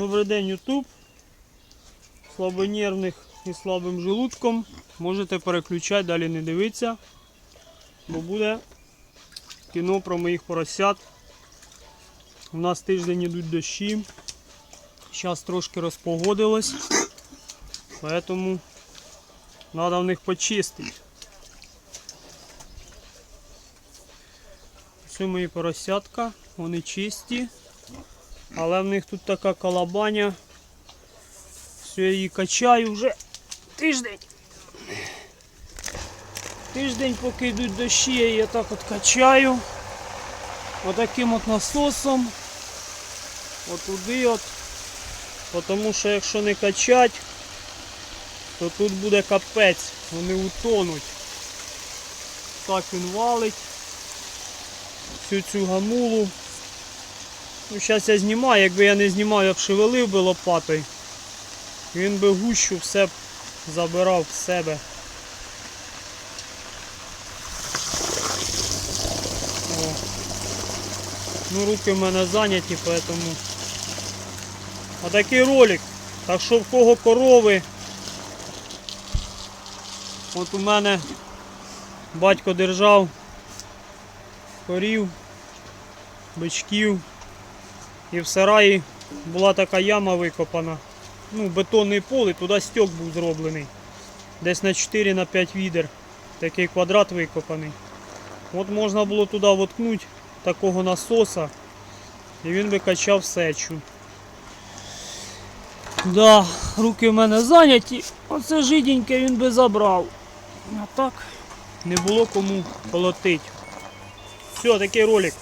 Добрий день, Ютуб. Слабонервних і слабим желудком. Можете переключати, далі не дивитися, бо буде кіно про моїх поросят. У нас тиждень йдуть дощі. Зараз трошки розпогодилось, тому треба в них почистити. Це мої поросятка, вони чисті. Але в них тут така калабаня. Все, я її качаю вже тиждень. Тиждень, поки йдуть дощі, я її так от качаю. Отаким от насосом. Отуди от. Тому що якщо не качать, то тут буде капець, вони утонуть. Так він валить всю цю гамулу. Ну, зараз я знімаю, якби я не знімав, я б шевелив би лопатою. Він би гущу все б забирав в себе. О. Ну, руки в мене зайняті, поэтому. А такий ролик. Так що в кого корови. От у мене батько держав корів, бичків. І в сараї була така яма викопана. Ну, бетонний пол, і туди стьок був зроблений. Десь на 4 на 5 відер. Такий квадрат викопаний. От можна було туди воткнути такого насоса. І він би качав сечу. Да, руки в мене зайняті. Оце жиденьке він би забрав. А так не було кому колотить. Все, такий ролик.